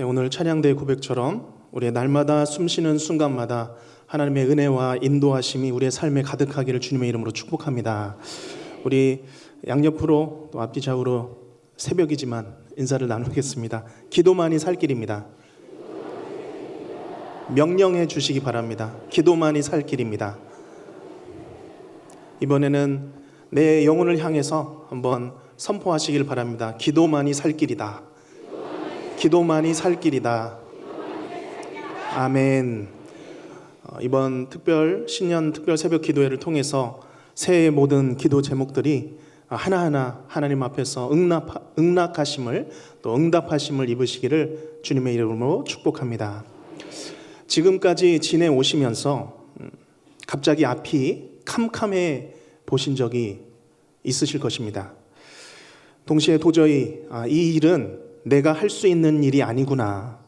네, 오늘 찬양대 고백처럼 우리의 날마다 숨쉬는 순간마다 하나님의 은혜와 인도하심이 우리의 삶에 가득하기를 주님의 이름으로 축복합니다. 우리 양옆으로 또 앞뒤 좌우로 새벽이지만 인사를 나누겠습니다. 기도만이 살 길입니다. 명령해 주시기 바랍니다. 기도만이 살 길입니다. 이번에는 내 영혼을 향해서 한번 선포하시길 바랍니다. 기도만이 살 길이다. 기도만이 살 길이다. 아멘. 어, 이번 특별 신년 특별 새벽 기도회를 통해서 새해 모든 기도 제목들이 하나하나 하나님 앞에서 응답, 응낙하심을 또 응답하심을 입으시기를 주님의 이름으로 축복합니다. 지금까지 지내오시면서 음, 갑자기 앞이 캄캄해 보신 적이 있으실 것입니다. 동시에 도저히 아, 이 일은 내가 할 수 있는 일이 아니구나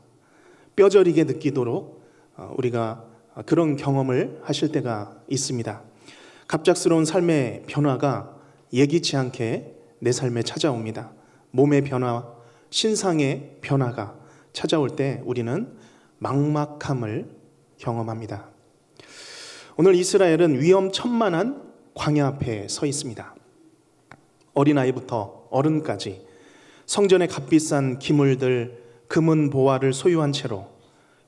뼈저리게 느끼도록 어, 우리가 그런 경험을 하실 때가 있습니다. 갑작스러운 삶의 변화가 예기치 않게 내 삶에 찾아옵니다. 몸의 변화, 신상의 변화가 찾아올 때 우리는 막막함을 경험합니다. 오늘 이스라엘은 위험천만한 광야 앞에 서 있습니다. 어린아이부터 어른까지 성전의 값비싼 기물들, 금은 보화를 소유한 채로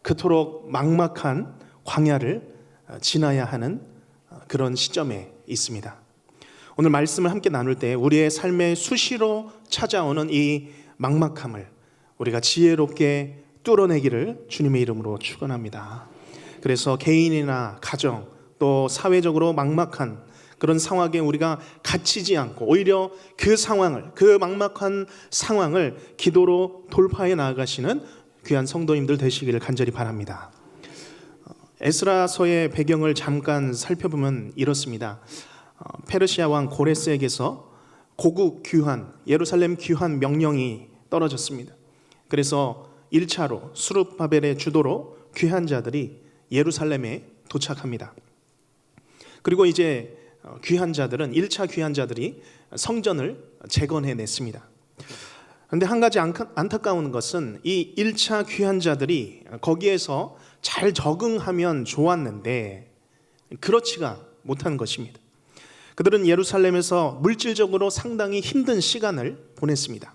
그토록 막막한 광야를 지나야 하는 그런 시점에 있습니다. 오늘 말씀을 함께 나눌 때 우리의 삶에 수시로 찾아오는 이 막막함을 우리가 지혜롭게 뚫어내기를 주님의 이름으로 축원합니다. 그래서 개인이나 가정 또 사회적으로 막막한 그런 상황에 우리가 갇히지 않고 오히려 그 상황을 그 막막한 상황을 기도로 돌파해 나아가시는 귀한 성도님들 되시기를 간절히 바랍니다. 에스라서의 배경을 잠깐 살펴보면 이렇습니다. 어, 페르시아 왕 고레스에게서 고국 귀환 예루살렘 귀환 명령이 떨어졌습니다. 그래서 1차로 수르바벨의 주도로 귀한 자들이 예루살렘에 도착합니다. 그리고 이제 어, 귀한 자들은 1차 귀한 자들이 성전을 재건해 냈습니다. 그런데 한 가지 안타까운 것은 이 1차 귀한 자들이 거기에서 잘 적응하면 좋았는데 그렇지가 못한 것입니다. 그들은 예루살렘에서 물질적으로 상당히 힘든 시간을 보냈습니다.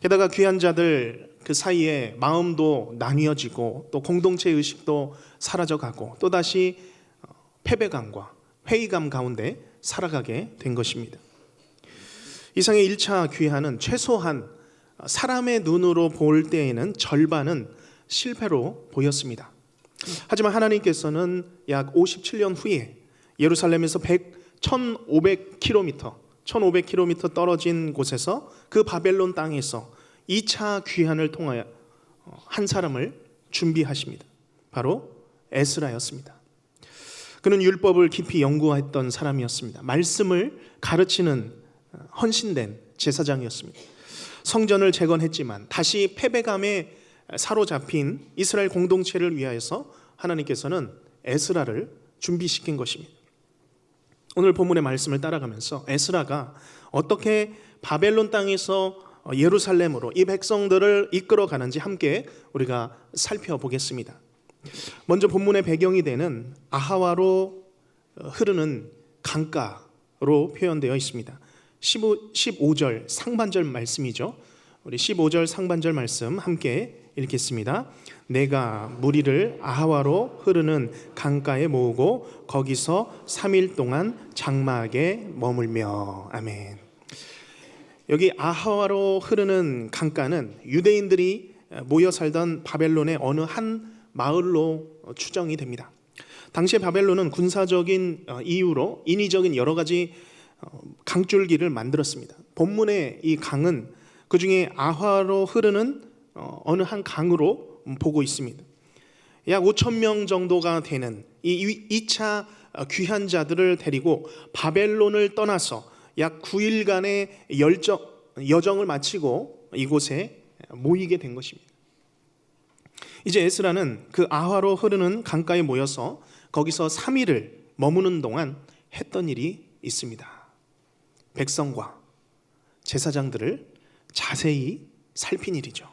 게다가 귀한 자들 그 사이에 마음도 나뉘어지고 또 공동체 의식도 사라져가고 또다시 패배감과 회의감 가운데 살아가게 된 것입니다. 이상의 1차 귀환은 최소한 사람의 눈으로 볼 때에는 절반은 실패로 보였습니다. 하지만 하나님께서는 약 57년 후에 예루살렘에서 100, 1500km, 1500km 떨어진 곳에서 그 바벨론 땅에서 2차 귀환을 통하여 한 사람을 준비하십니다. 바로 에스라였습니다. 그는 율법을 깊이 연구했던 사람이었습니다. 말씀을 가르치는 헌신된 제사장이었습니다. 성전을 재건했지만 다시 패배감에 사로잡힌 이스라엘 공동체를 위하여서 하나님께서는 에스라를 준비시킨 것입니다. 오늘 본문의 말씀을 따라가면서 에스라가 어떻게 바벨론 땅에서 예루살렘으로 이 백성들을 이끌어 가는지 함께 우리가 살펴보겠습니다. 먼저 본문의 배경이 되는 아하와로 흐르는 강가로 표현되어 있습니다. 15, 15절 상반절 말씀이죠. 우리 15절 상반절 말씀 함께 읽겠습니다. 내가 무리를 아하와로 흐르는 강가에 모으고 거기서 3일 동안 장막에 머물며 아멘. 여기 아하와로 흐르는 강가는 유대인들이 모여 살던 바벨론의 어느 한 마을로 추정이 됩니다. 당시에 바벨론은 군사적인 이유로 인위적인 여러 가지 어, 강줄기를 만들었습니다. 본문의 이 강은 그 중에 아화로 흐르는 어, 어느 한 강으로 보고 있습니다. 약 5천 명 정도가 되는 이 2차 귀한 자들을 데리고 바벨론을 떠나서 약 9일간의 열정, 여정을 마치고 이곳에 모이게 된 것입니다. 이제 에스라는 그 아화로 흐르는 강가에 모여서 거기서 3일을 머무는 동안 했던 일이 있습니다. 백성과 제사장들을 자세히 살핀 일이죠.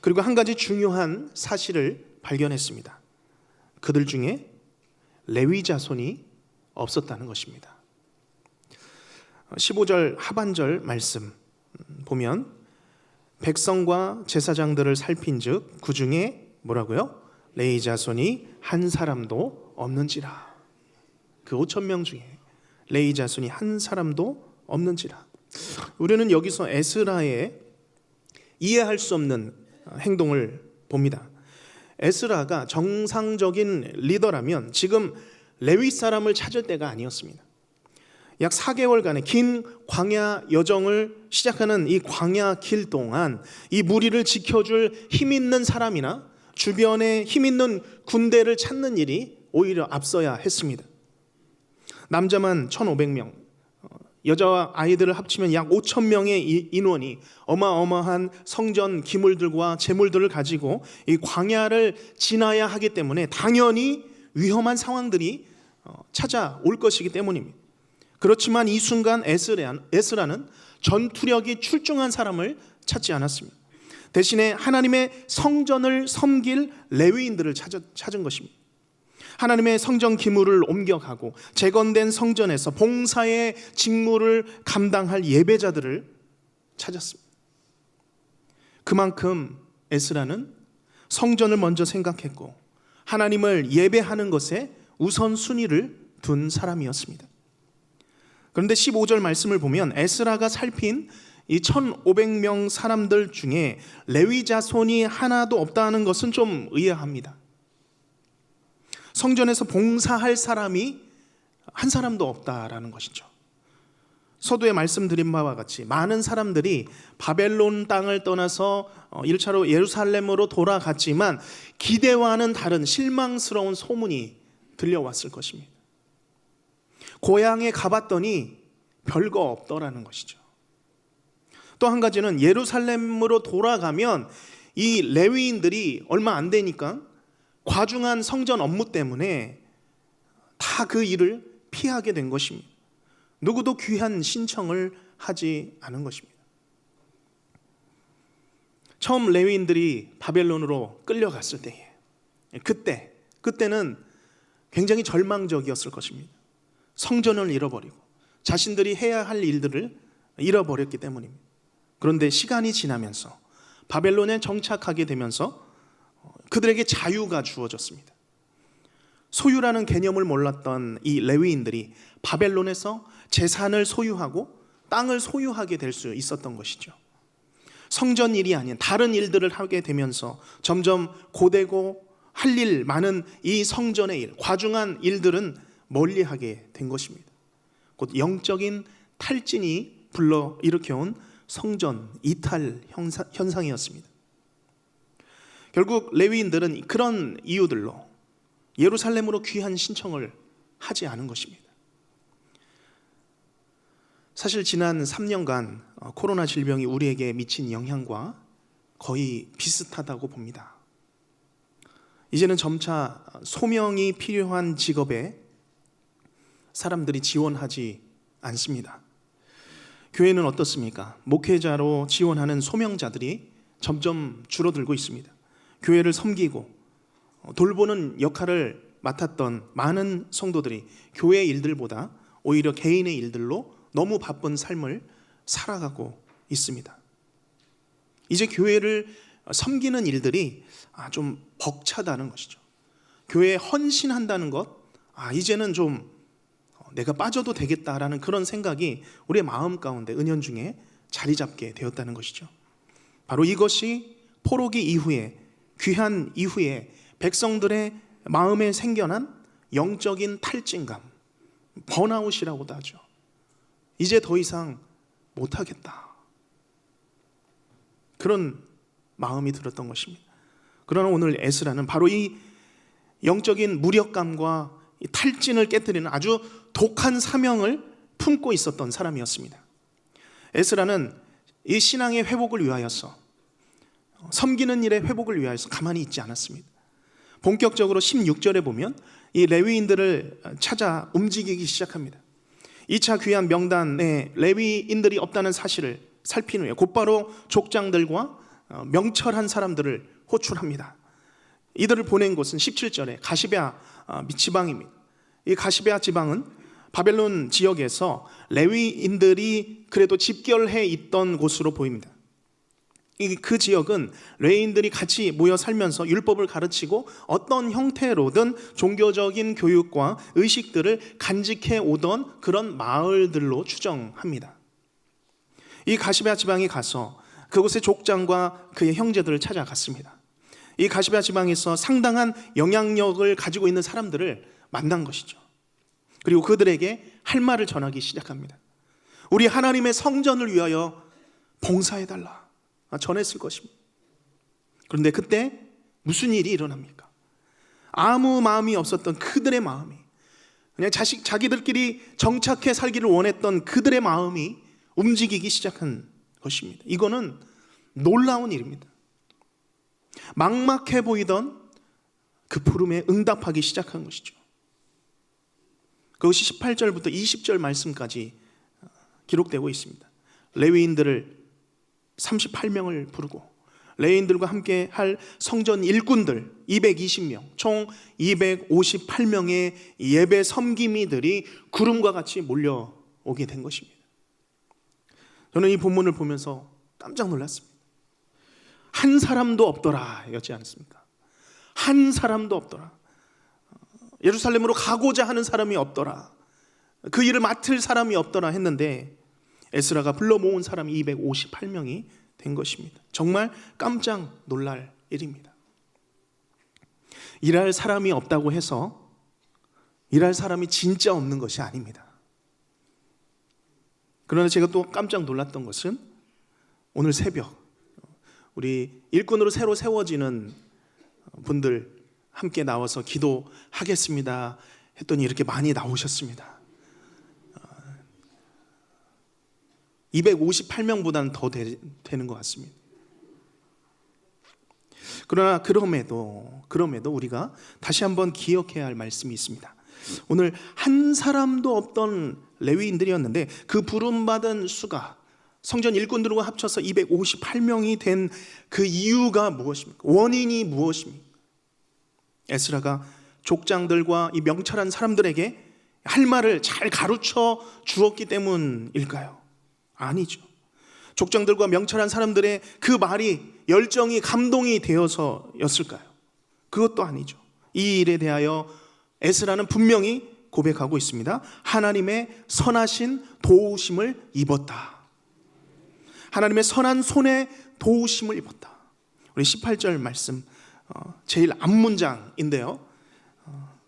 그리고 한 가지 중요한 사실을 발견했습니다. 그들 중에 레위 자손이 없었다는 것입니다. 15절 하반절 말씀 보면 백성과 제사장들을 살핀즉 그 중에 뭐라고요? 레위 자손이 한 사람도 없는지라. 그 5천 명 중에 레위 자손이 한 사람도 없는지라. 우리는 여기서 에스라의 이해할 수 없는 행동을 봅니다. 에스라가 정상적인 리더라면 지금 레위 사람을 찾을 때가 아니었습니다. 약 4개월간의 긴 광야 여정을 시작하는 이 광야 길 동안 이 무리를 지켜줄 힘 있는 사람이나 주변에 힘 있는 군대를 찾는 일이 오히려 앞서야 했습니다. 남자만 1,500명, 여자와 아이들을 합치면 약 5천 명의 인원이 어마어마한 성전 기물들과 재물들을 가지고 이 광야를 지나야 하기 때문에 당연히 위험한 상황들이 어, 찾아올 것이기 때문입니다. 그렇지만 이 순간 에스라는 전투력이 출중한 사람을 찾지 않았습니다. 대신에 하나님의 성전을 섬길 레위인들을 찾은 것입니다. 하나님의 성전 기물을 옮겨가고 재건된 성전에서 봉사의 직무를 감당할 예배자들을 찾았습니다. 그만큼 에스라는 성전을 먼저 생각했고 하나님을 예배하는 것에 우선 순위를 둔 사람이었습니다. 그런데 15절 말씀을 보면 에스라가 살핀 이 1500명 사람들 중에 레위 자손이 하나도 없다는 것은 좀 의아합니다. 성전에서 봉사할 사람이 한 사람도 없다라는 것이죠. 서두에 말씀드린 바와 같이 많은 사람들이 바벨론 땅을 떠나서 1차로 예루살렘으로 돌아갔지만 기대와는 다른 실망스러운 소문이 들려왔을 것입니다. 고향에 가봤더니 별거 없더라는 것이죠. 또 한 가지는 예루살렘으로 돌아가면 이 레위인들이 얼마 안 되니까 과중한 성전 업무 때문에 다 그 일을 피하게 된 것입니다. 누구도 귀한 신청을 하지 않은 것입니다. 처음 레위인들이 바벨론으로 끌려갔을 때에 그때 그때는 굉장히 절망적이었을 것입니다. 성전을 잃어버리고 자신들이 해야 할 일들을 잃어버렸기 때문입니다. 그런데 시간이 지나면서 바벨론에 정착하게 되면서 그들에게 자유가 주어졌습니다. 소유라는 개념을 몰랐던 이 레위인들이 바벨론에서 재산을 소유하고 땅을 소유하게 될 수 있었던 것이죠. 성전 일이 아닌 다른 일들을 하게 되면서 점점 고되고 할 일 많은 이 성전의 일, 과중한 일들은 멀리하게 된 것입니다. 곧 영적인 탈진이 불러 일으켜온 성전 이탈 현상 이었습니다. 결국 레위인들은 그런 이유들로 예루살렘으로 귀한 신청을 하지 않은 것입니다. 사실 지난 3년간 어, 코로나 질병이 우리에게 미친 영향과 거의 비슷하다고 봅니다. 이제는 점차 소명이 필요한 직업에 사람들이 지원하지 않습니다. 교회는 어떻습니까? 목회자로 지원하는 소명자들이 점점 줄어들고 있습니다. 교회를 섬기고 돌보는 역할을 맡았던 많은 성도들이 교회 일들보다 오히려 개인의 일들로 너무 바쁜 삶을 살아가고 있습니다. 이제 교회를 섬기는 일들이 아, 좀 벅차다는 것이죠. 교회에 헌신한다는 것, 아, 이제는 좀 내가 빠져도 되겠다라는 그런 생각이 우리의 마음 가운데 은연중에 자리 잡게 되었다는 것이죠. 바로 이것이 포로기 이후에 귀한 이후에 백성들의 마음에 생겨난 영적인 탈진감, 번아웃이라고도 하죠. 이제 더 이상 못하겠다. 그런 마음이 들었던 것입니다. 그러나 오늘 에스라는 바로 이 영적인 무력감과 탈진을 깨뜨리는 아주 독한 사명을 품고 있었던 사람이었습니다. 에스라는 이 신앙의 회복을 위하여서 섬기는 일의 회복을 위하여서 가만히 있지 않았습니다. 본격적으로 16절에 보면 이 레위인들을 찾아 움직이기 시작합니다. 2차 귀한 명단에 레위인들이 없다는 사실을 살핀 후에 곧바로 족장들과 어, 명철한 사람들을 호출합니다. 이들을 보낸 곳은 17절에 가시베아 아, 미치방입니다. 이 가시베아 지방은 바벨론 지역에서 레위인들이 그래도 집결해 있던 곳으로 보입니다. 이그 지역은 레인들이 같이 모여 살면서 율법을 가르치고 어떤 형태로든 종교적인 교육과 의식들을 간직해 오던 그런 마을들로 추정합니다. 이 가시베아 지방에 가서 그곳의 족장과 그의 형제들을 찾아갔습니다. 이 가시베아 지방에서 상당한 영향력을 가지고 있는 사람들을 만난 것이죠. 그리고 그들에게 할 말을 전하기 시작합니다. 우리 하나님의 성전을 위하여 봉사해 달라. 전했을 것입니다. 그런데 그때 무슨 일이 일어납니까? 아무 마음이 없었던 그들의 마음이 그냥 자식 자기들끼리 정착해 살기를 원했던 그들의 마음이 움직이기 시작한 것입니다. 이거는 놀라운 일입니다. 막막해 보이던 그 부름에 응답하기 시작한 것이죠. 그것이 18절부터 20절 말씀까지 기록되고 있습니다. 레위인들을 38명을 부르고 레인들과 함께 할 성전 일꾼들 220명, 총 258명의 예배 섬김이들이 구름과 같이 몰려오게 된 것입니다. 저는 이 본문을 보면서 깜짝 놀랐습니다. 한 사람도 없더라 였지 않습니까? 한 사람도 없더라. 예루살렘으로 가고자 하는 사람이 없더라. 그 일을 맡을 사람이 없더라 했는데 에스라가 불러 모은 사람이 258명이 된 것입니다. 정말 깜짝 놀랄 일입니다. 일할 사람이 없다고 해서 일할 사람이 진짜 없는 것이 아닙니다. 그러나 제가 또 깜짝 놀랐던 것은 오늘 새벽 우리 일꾼으로 새로 세워지는 분들 함께 나와서 기도하겠습니다 했더니 이렇게 많이 나오셨습니다. 258명보다는 더 되, 되는 것 같습니다. 그러나 그럼에도 그럼에도 우리가 다시 한번 기억해야 할 말씀이 있습니다. 오늘 한 사람도 없던 레위인들이었는데 그 부름 받은 수가 성전 일꾼들과 합쳐서 258명이 된 그 이유가 무엇입니까? 원인이 무엇입니까? 에스라가 족장들과 이 명철한 사람들에게 할 말을 잘 가르쳐 주었기 때문일까요? 아니죠. 족장들과 명철한 사람들의 그 말이 열정이 감동이 되어서였을까요? 그것도 아니죠. 이 일에 대하여 에스라는 분명히 고백하고 있습니다. 하나님의 선하신 도우심을 입었다. 하나님의 선한 손에 도우심을 입었다. 우리 18절 말씀 어, 제일 앞 문장인데요. 어,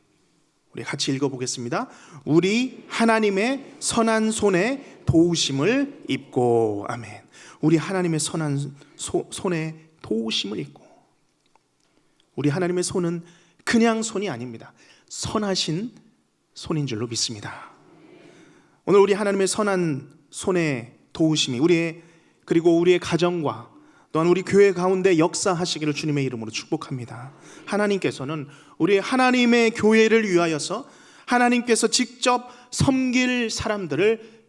우리 같이 읽어보겠습니다. 우리 하나님의 선한 손에 도우심을 입고 아멘. 우리 하나님의 선한 소, 손에 도우심을 입고 우리 하나님의 손은 그냥 손이 아닙니다. 선하신 손인 줄로 믿습니다. 오늘 우리 하나님의 선한 손에 도우심이 우리의 그리고 우리의 가정과 또한 우리 교회 가운데 역사하시기를 주님의 이름으로 축복합니다. 하나님께서는 우리 하나님의 교회를 위하여서 하나님께서 직접 섬길 사람들을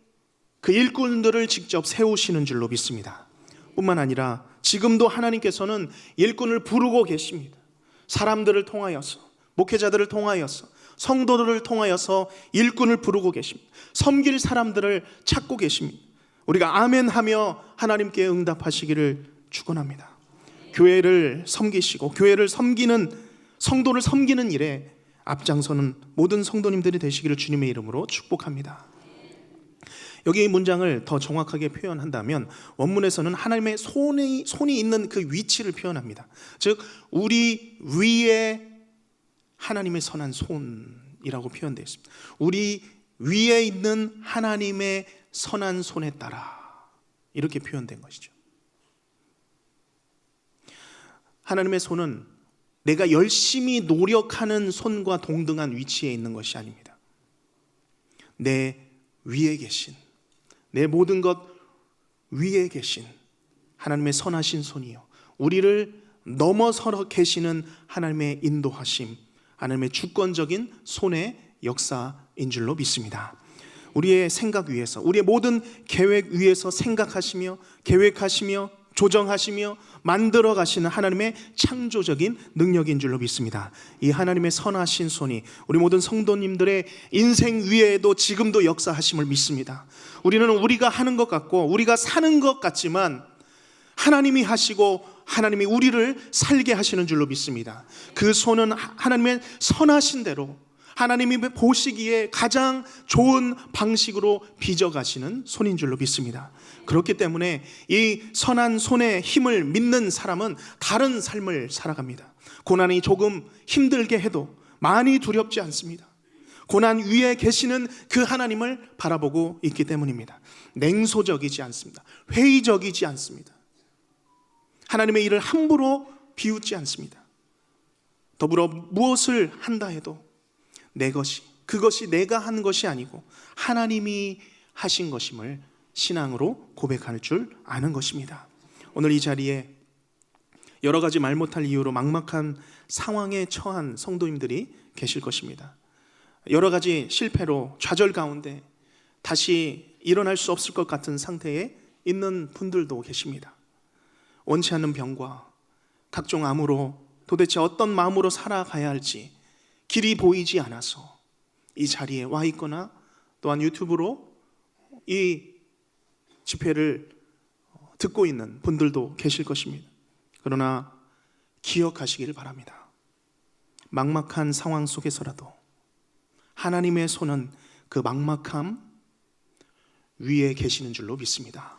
그 일꾼들을 직접 세우시는 줄로 믿습니다. 뿐만 아니라 지금도 하나님께서는 일꾼을 부르고 계십니다. 사람들을 통하여서 목회자들을 통하여서 성도들을 통하여서 일꾼을 부르고 계십니다. 섬길 사람들을 찾고 계십니다. 우리가 아멘 하며 하나님께 응답하시기를 축원합니다. 교회를 섬기시고 교회를 섬기는 성도를 섬기는 일에 앞장서는 모든 성도님들이 되시기를 주님의 이름으로 축복합니다. 여기 이 문장을 더 정확하게 표현한다면 원문에서는 하나님의 손이 손이 있는 그 위치를 표현합니다. 즉 우리 위에 하나님의 선한 손이라고 표현되어 있습니다. 우리 위에 있는 하나님의 선한 손에 따라 이렇게 표현된 것이죠. 하나님의 손은 내가 열심히 노력하는 손과 동등한 위치에 있는 것이 아닙니다. 내 위에 계신 내 모든 것 위에 계신 하나님의 선하신 손이요. 우리를 넘어서 계시는 하나님의 인도하심, 하나님의 주권적인 손의 역사인 줄로 믿습니다. 우리의 생각 위에서, 우리의 모든 계획 위에서 생각하시며, 계획하시며, 조정하시며 만들어 가시는 하나님의 창조적인 능력인 줄로 믿습니다. 이 하나님의 선하신 손이 우리 모든 성도님들의 인생 위에도 지금도 역사하심을 믿습니다. 우리는 우리가 하는 것 같고 우리가 사는 것 같지만 하나님이 하시고 하나님이 우리를 살게 하시는 줄로 믿습니다. 그 손은 하나님의 선하신 대로 하나님이 보시기에 가장 좋은 방식으로 빚어가시는 손인 줄로 믿습니다. 그렇기 때문에 이 선한 손의 힘을 믿는 사람은 다른 삶을 살아갑니다. 고난이 조금 힘들게 해도 많이 두렵지 않습니다. 고난 위에 계시는 그 하나님을 바라보고 있기 때문입니다. 냉소적이지 않습니다. 회의적이지 않습니다. 하나님의 일을 함부로 비웃지 않습니다. 더불어 무엇을 한다 해도 내 것이 그것이 내가 한 것이 아니고 하나님이 하신 것임을 신앙으로 고백할 줄 아는 것입니다. 오늘 이 자리에 여러 가지 말 못할 이유로 막막한 상황에 처한 성도님들이 계실 것입니다. 여러 가지 실패로 좌절 가운데 다시 일어날 수 없을 것 같은 상태에 있는 분들도 계십니다. 원치 않는 병과 각종 암으로 도대체 어떤 마음으로 살아가야 할지 길이 보이지 않아서 이 자리에 와 있거나 또한 유튜브로 이 집회를 듣고 있는 분들도 계실 것입니다. 그러나 기억하시기를 바랍니다. 막막한 상황 속에서라도 하나님의 손은 그 막막함 위에 계시는 줄로 믿습니다.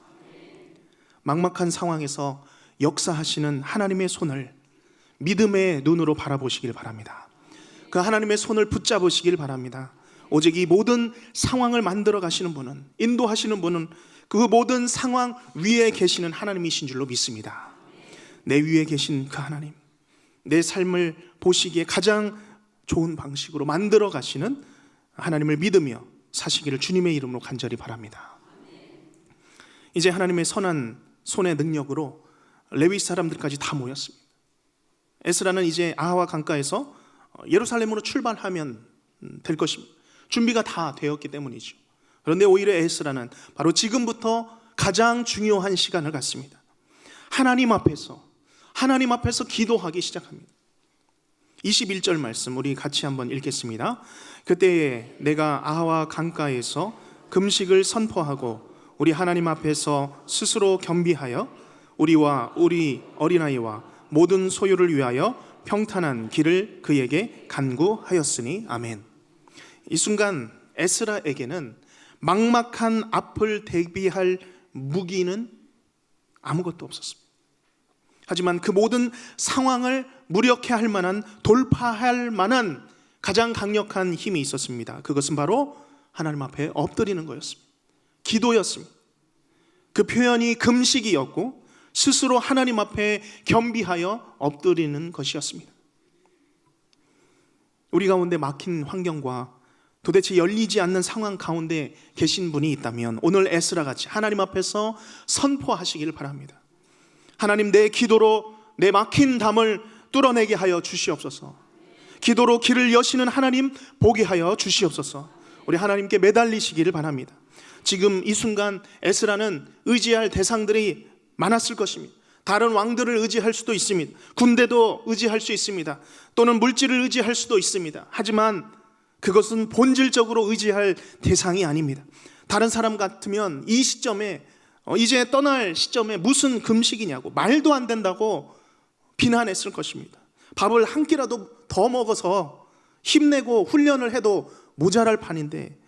막막한 상황에서 역사하시는 하나님의 손을 믿음의 눈으로 바라보시길 바랍니다. 그 하나님의 손을 붙잡으시길 바랍니다. 오직 이 모든 상황을 만들어 가시는 분은 인도하시는 분은 그 모든 상황 위에 계시는 하나님이신 줄로 믿습니다. 내 위에 계신 그 하나님, 내 삶을 보시기에 가장 좋은 방식으로 만들어 가시는 하나님을 믿으며 사시기를 주님의 이름으로 간절히 바랍니다. 이제 하나님의 선한 손의 능력으로 레위 사람들까지 다 모였습니다. 에스라는 이제 아하와 강가에서 예루살렘으로 출발하면 될 것입니다. 준비가 다 되었기 때문이죠. 그런데 오히려 에스라는 바로 지금부터 가장 중요한 시간을 갖습니다. 하나님 앞에서 하나님 앞에서 기도하기 시작합니다. 21절 말씀 우리 같이 한번 읽겠습니다. 그때에 내가 아하와 강가에서 금식을 선포하고 우리 하나님 앞에서 스스로 겸비하여 우리와 우리 어린아이와 모든 소유를 위하여 평탄한 길을 그에게 간구하였으니 아멘. 이 순간 에스라에게는 막막한 앞을 대비할 무기는 아무것도 없었습니다. 하지만 그 모든 상황을 무력해 할 만한 돌파할 만한 가장 강력한 힘이 있었습니다. 그것은 바로 하나님 앞에 엎드리는 거였습니다. 기도였습니다. 그 표현이 금식이었고 스스로 하나님 앞에 겸비하여 엎드리는 것이었습니다. 우리 가운데 막힌 환경과 도대체 열리지 않는 상황 가운데 계신 분이 있다면 오늘 에스라 같이 하나님 앞에서 선포하시기를 바랍니다. 하나님 내 기도로 내 막힌 담을 뚫어내게 하여 주시옵소서. 기도로 길을 여시는 하나님 보게 하여 주시옵소서. 우리 하나님께 매달리시기를 바랍니다. 지금 이 순간 에스라는 의지할 대상들이 많았을 것입니다. 다른 왕들을 의지할 수도 있습니다. 군대도 의지할 수 있습니다. 또는 물질을 의지할 수도 있습니다. 하지만 그것은 본질적으로 의지할 대상이 아닙니다. 다른 사람 같으면 이 시점에 어, 이제 떠날 시점에 무슨 금식이냐고 말도 안 된다고 비난했을 것입니다. 밥을 한 끼라도 더 먹어서 힘내고 훈련을 해도 모자랄 판인데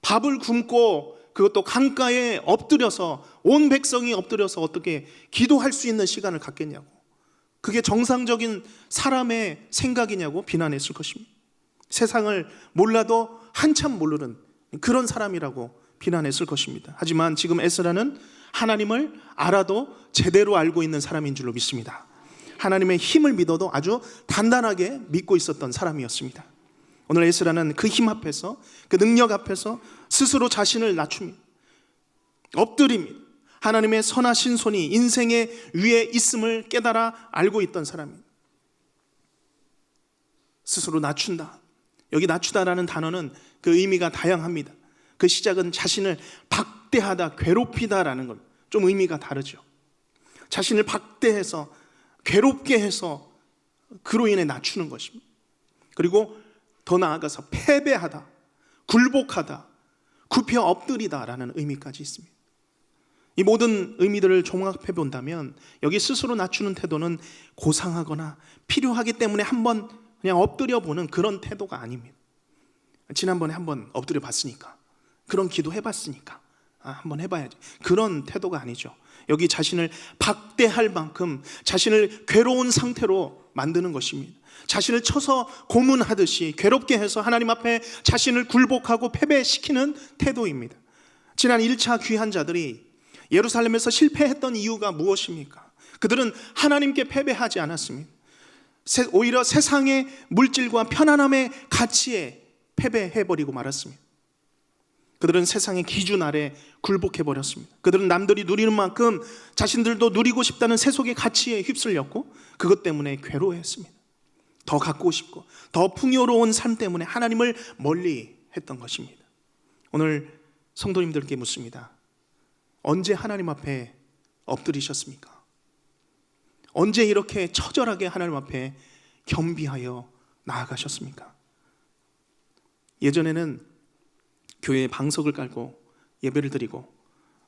밥을 굶고 그것도 강가에 엎드려서 온 백성이 엎드려서 어떻게 기도할 수 있는 시간을 갖겠냐고. 그게 정상적인 사람의 생각이냐고 비난했을 것입니다. 세상을 몰라도 한참 모르는 그런 사람이라고 비난했을 것입니다. 하지만 지금 에스라는 하나님을 알아도 제대로 알고 있는 사람인 줄로 믿습니다. 하나님의 힘을 믿어도 아주 단단하게 믿고 있었던 사람이었습니다. 오늘 에스라는 그 힘 앞에서 그 능력 앞에서 스스로 자신을 낮춥니다. 엎드립니다. 하나님의 선하신 손이 인생의 위에 있음을 깨달아 알고 있던 사람입니다. 스스로 낮춘다. 여기 낮추다라는 단어는 그 의미가 다양합니다. 그 시작은 자신을 박대하다, 괴롭히다라는 것. 좀 의미가 다르죠. 자신을 박대해서 괴롭게 해서 그로 인해 낮추는 것입니다. 그리고 더 나아가서 패배하다, 굴복하다, 굽혀 엎드리다라는 의미까지 있습니다. 이 모든 의미들을 종합해 본다면 여기 스스로 낮추는 태도는 고상하거나 필요하기 때문에 한번 그냥 엎드려 보는 그런 태도가 아닙니다. 지난번에 한번 엎드려 봤으니까 그런 기도 해봤으니까 아, 한번 해봐야지 그런 태도가 아니죠. 여기 자신을 박대할 만큼 자신을 괴로운 상태로 만드는 것입니다. 자신을 쳐서 고문하듯이 괴롭게 해서 하나님 앞에 자신을 굴복하고 패배시키는 태도입니다. 지난 1차 귀한 자들이 예루살렘에서 실패했던 이유가 무엇입니까? 그들은 하나님께 패배하지 않았습니다. 세- 오히려 세상의 물질과 편안함의 가치에 패배해버리고 말았습니다. 그들은 세상의 기준 아래 굴복해 버렸습니다. 그들은 남들이 누리는 만큼 자신들도 누리고 싶다는 세속의 가치에 휩쓸렸고 그것 때문에 괴로워했습니다. 더 갖고 싶고 더 풍요로운 삶 때문에 하나님을 멀리 했던 것입니다. 오늘 성도님들께 묻습니다. 언제 하나님 앞에 엎드리셨습니까? 언제 이렇게 처절하게 하나님 앞에 겸비하여 나아가셨습니까? 예전에는 교회에 방석을 깔고 예배를 드리고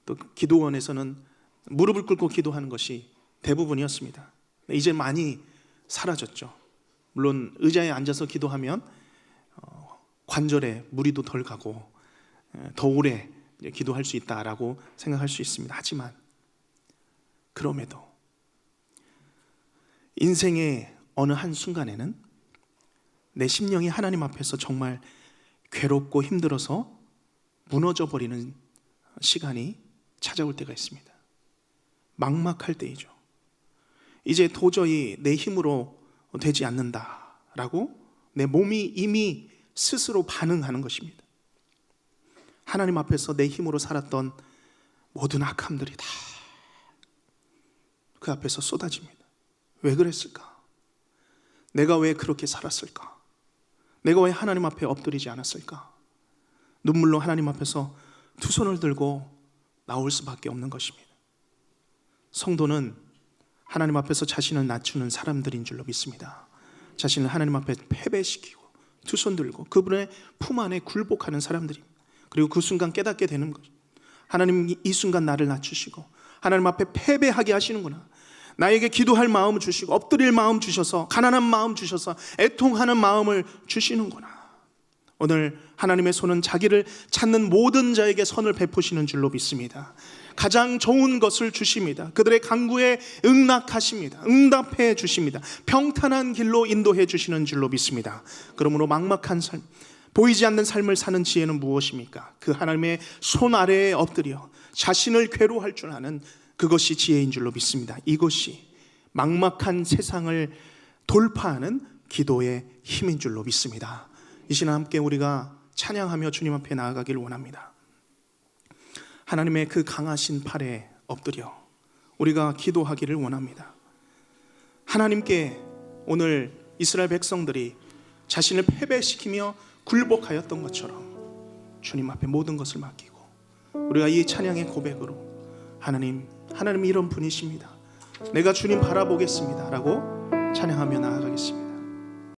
또 기도원에서는 무릎을 꿇고 기도하는 것이 대부분이었습니다. 이제 많이 사라졌죠. 물론 의자에 앉아서 기도하면 어, 관절에 무리도 덜 가고 에, 더 오래 기도할 수 있다라고 생각할 수 있습니다. 하지만 그럼에도 인생의 어느 한 순간에는 내 심령이 하나님 앞에서 정말 괴롭고 힘들어서 무너져 버리는 시간이 찾아올 때가 있습니다. 막막할 때이죠. 이제 도저히 내 힘으로 되지 않는다라고 내 몸이 이미 스스로 반응하는 것입니다. 하나님 앞에서 내 힘으로 살았던 모든 악함들이 다 그 앞에서 쏟아집니다. 왜 그랬을까? 내가 왜 그렇게 살았을까? 내가 왜 하나님 앞에 엎드리지 않았을까? 눈물로 하나님 앞에서 두 손을 들고 나올 수밖에 없는 것입니다. 성도는 하나님 앞에서 자신을 낮추는 사람들인 줄로 믿습니다. 자신을 하나님 앞에 패배시키고 두 손 들고 그분의 품 안에 굴복하는 사람들입니다. 그리고 그 순간 깨닫게 되는 것. 하나님 이 순간 나를 낮추시고 하나님 앞에 패배하게 하시는구나. 나에게 기도할 마음을 주시고 엎드릴 마음 주셔서 가난한 마음 주셔서 애통하는 마음을 주시는구나. 오늘 하나님의 손은 자기를 찾는 모든 자에게 선을 베푸시는 줄로 믿습니다. 가장 좋은 것을 주십니다. 그들의 강구에 응낙하십니다. 응답해 주십니다. 평탄한 길로 인도해 주시는 줄로 믿습니다. 그러므로 막막한 삶, 보이지 않는 삶을 사는 지혜는 무엇입니까? 그 하나님의 손 아래에 엎드려 자신을 괴로워할 줄 아는 그것이 지혜인 줄로 믿습니다. 이것이 막막한 세상을 돌파하는 기도의 힘인 줄로 믿습니다. 이 시간 함께 우리가 찬양하며 주님 앞에 나아가기를 원합니다. 하나님의 그 강하신 팔에 엎드려 우리가 기도하기를 원합니다. 하나님께 오늘 이스라엘 백성들이 자신을 패배시키며 굴복하였던 것처럼 주님 앞에 모든 것을 맡기고 우리가 이 찬양의 고백으로 하나님, 하나님 이런 분이십니다. 내가 주님 바라보겠습니다라고 찬양하며 나아가겠습니다.